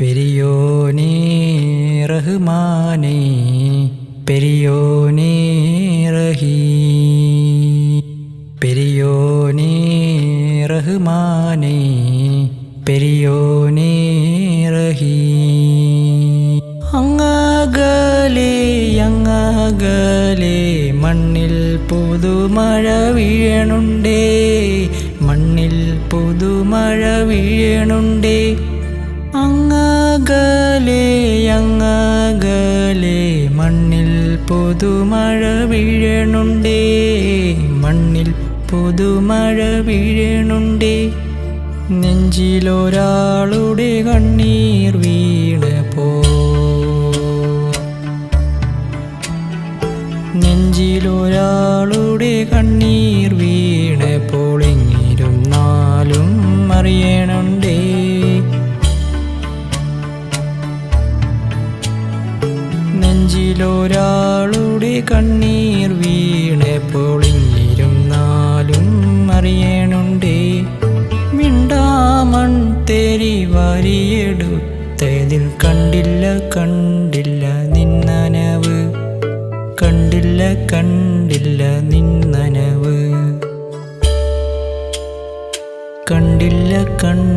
പെരിയോനേ റഹ്മാനേ പെരിയോനേ റഹീ. പെരിയോനേ റഹ്മാനേ പെരിയോനേ റഹീ. അങ്ങകലേ അങ്ങകലേ മണ്ണിൽ പുതുമഴ വീഴണുണ്ടേ മണ്ണിൽ പുതുമഴ വീഴണുണ്ടേ. അങ്ങകലെ അങ്ങകലെ മണ്ണിൽ പുതുമഴ വീഴണുണ്ടേ മണ്ണിൽ പുതുമഴ വീഴണുണ്ടേ. നെഞ്ചിലൊരാളുടെ കണ്ണീർ വീണ് പോ. നെഞ്ചിലൊരാളുടെ കണ്ണീർ വീണ് പൊളിഞ്ഞിരുന്നാലും അറിയണുണ്ടേ. കണ്ണീർ വീണ് പൊളിഞ്ഞിരുന്നാലും അറിയണുണ്ടേ. മിണ്ടാമൺ തെരി വരിയെടുത്തതിൽ കണ്ടില്ല കണ്ടില്ല നിന്നനവ്. കണ്ടില്ല കണ്ടില്ല നിന്നനവ്. കണ്ടില്ല കണ്ടില്ല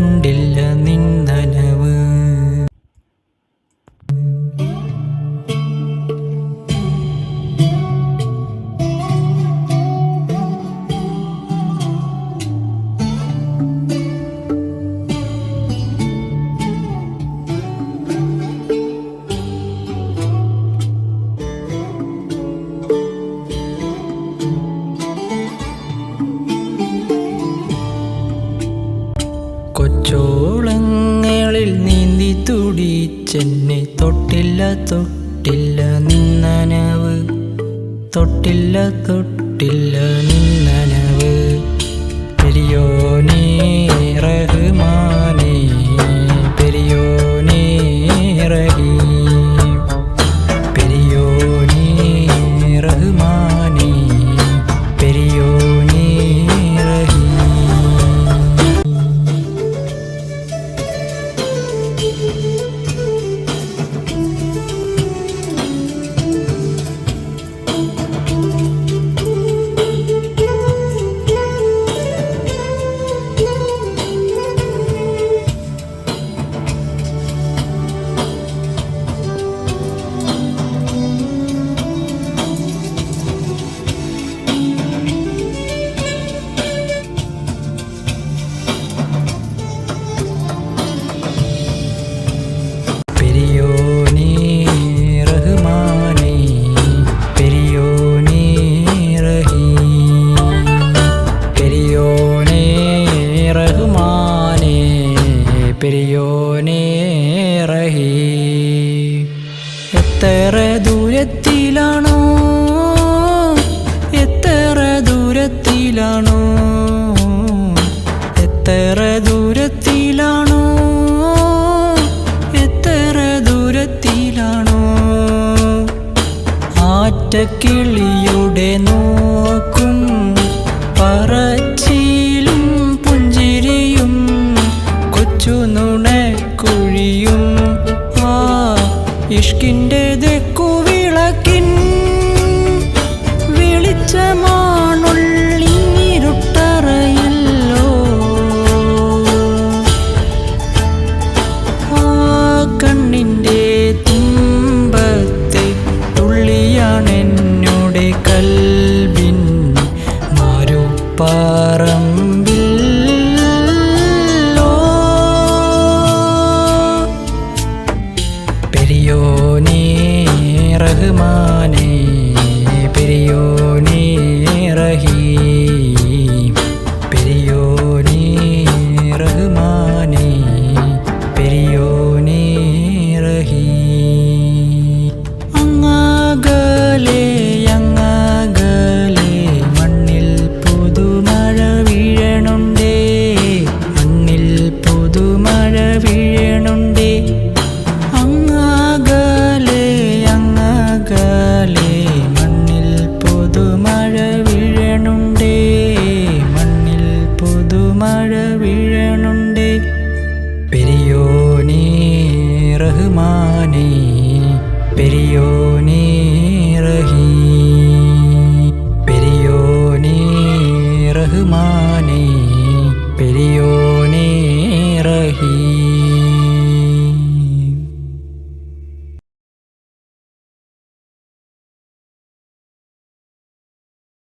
തുടിച്ചെന്നെ തൊട്ടില്ല തൊട്ടില്ല നിന്നനവ്. തൊട്ടില്ല തൊട്ടില്ല നിന്നനവ്. ആറ്റക്കിളിയുടെ നോക്കും റഹ്മാനേ പെരിയോനേ റഹീം.